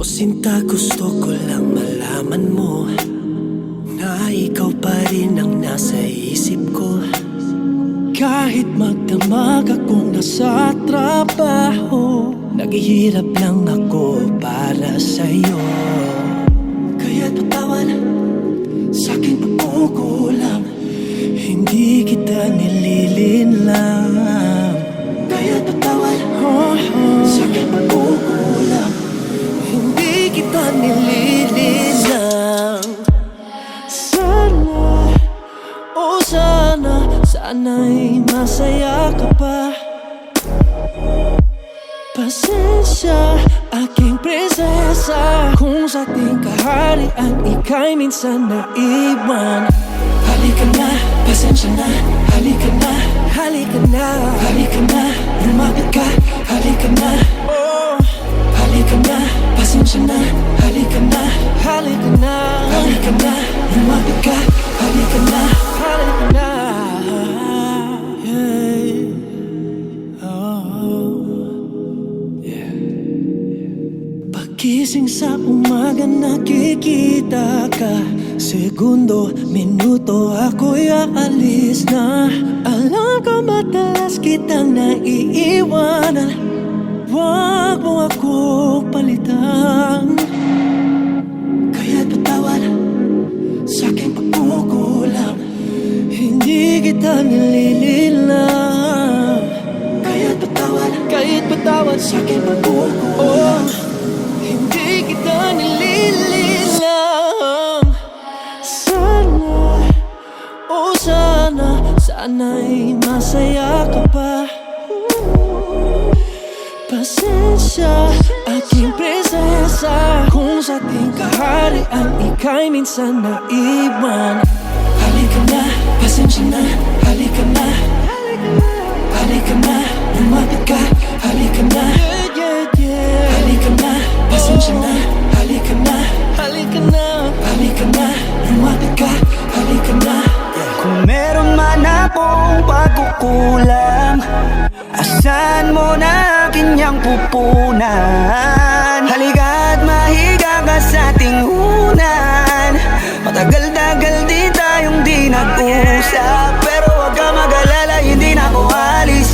O sinta gusto ko lang malaman mo Na ikaw pa rin ang nasa isip ko. Kahit magdamag akong nasa trabaho Naghihirap lang ako para sa'yo. Kaya't patawan sa aking pagkukulang Hindi kita nililinlang kita nililinlang Sana, oh sana Sana'y masaya ka pa. Pasensya, aking prinsesa Kung sa ating kaharian Ika'y minsan naiwan ka Halika na, halika na. Yeah. Oh. Pagising sa umaga nakikita ka. Segundo, minuto ako'y aalis na. Alam ko madalas kitang naiiwanan. Huwag mo ako palitan Nilililang Kaya't patawad Kahit patawad sa aking pagkukulang Hindi kita nilililang Sana, oh sana Sana'y masaya ka pa. Pasensya, aking prinsesa Kung sa ating kaharian Ika'y minsan naiwan Halika na, pasensya na Halika na Halika na, lumapit ka Halika na Halika na, pasensya na Halika na Halika na Halika na, lumapit ka Halika na Kung meron man Asan mo na akin pupunan Halika't mahiga ka sa tingunan nag-usap Pero wag ka mag-alala, hindi na ako alis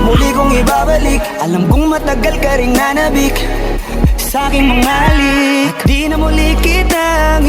Muli kong ibabalik Alam kong matagal ka rin nanabik. Sa aking mga kitang iwanan At di na muli pang